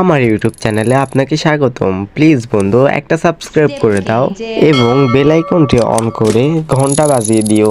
আমার ইউটিউব চ্যানেলে আপনাকে স্বাগতম। প্লিজ বন্ধু একটা সাবস্ক্রাইব করে দাও এবং বেলাইকনটি অন করে ঘণ্টা বাজিয়ে দিও।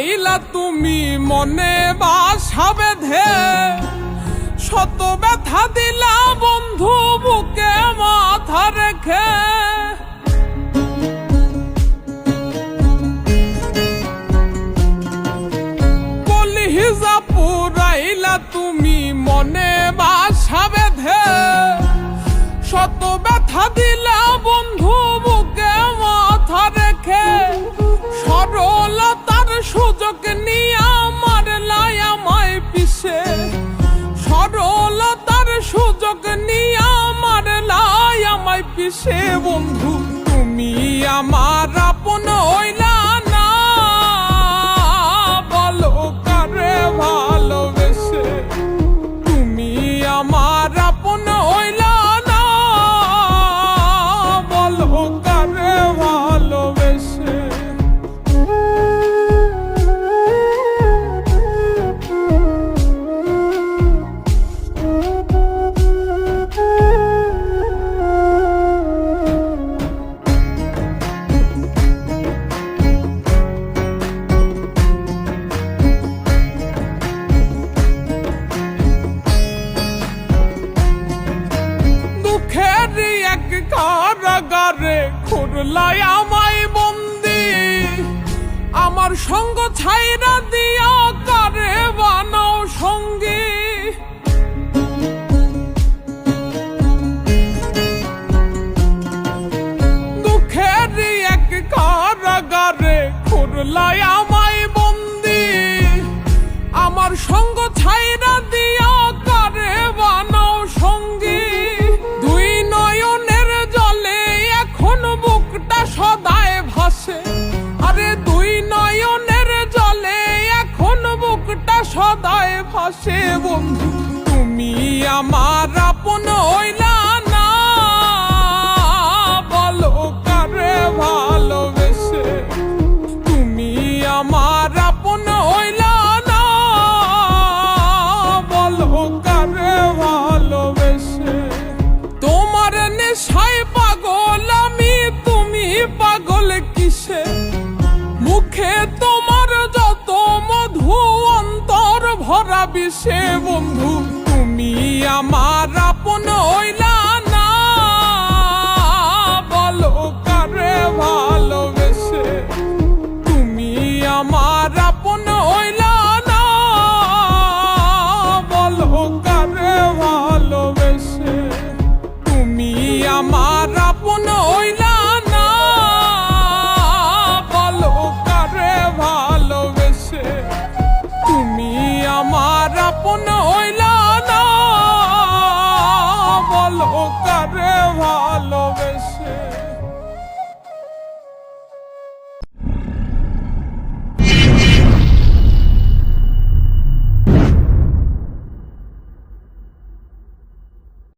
পুরাইলা তুমি মনে বাসা বেঁধে। শত ব্যথা দিলা বন্ধু বুকে মাথা রেখে। কলিজা পুরাইলা তুমি মনে বাসা বেঁধে। শত ব্যথা দিলা পিছে বন্ধু? তুমি আমার খুরলাই আমায় বন্দি। আমার সঙ্গ ছাইরা দিয়া কারে বানাও সঙ্গী? আমার আপন হইলা পাগল আমি, তুমি পাগল কিসে? মুখে তোমার যত মধু, অন্তর ভরা বন্ধু, তুমি আমার আপন হইলা আপন হইলা না। বলো কারে ভালোবেসে।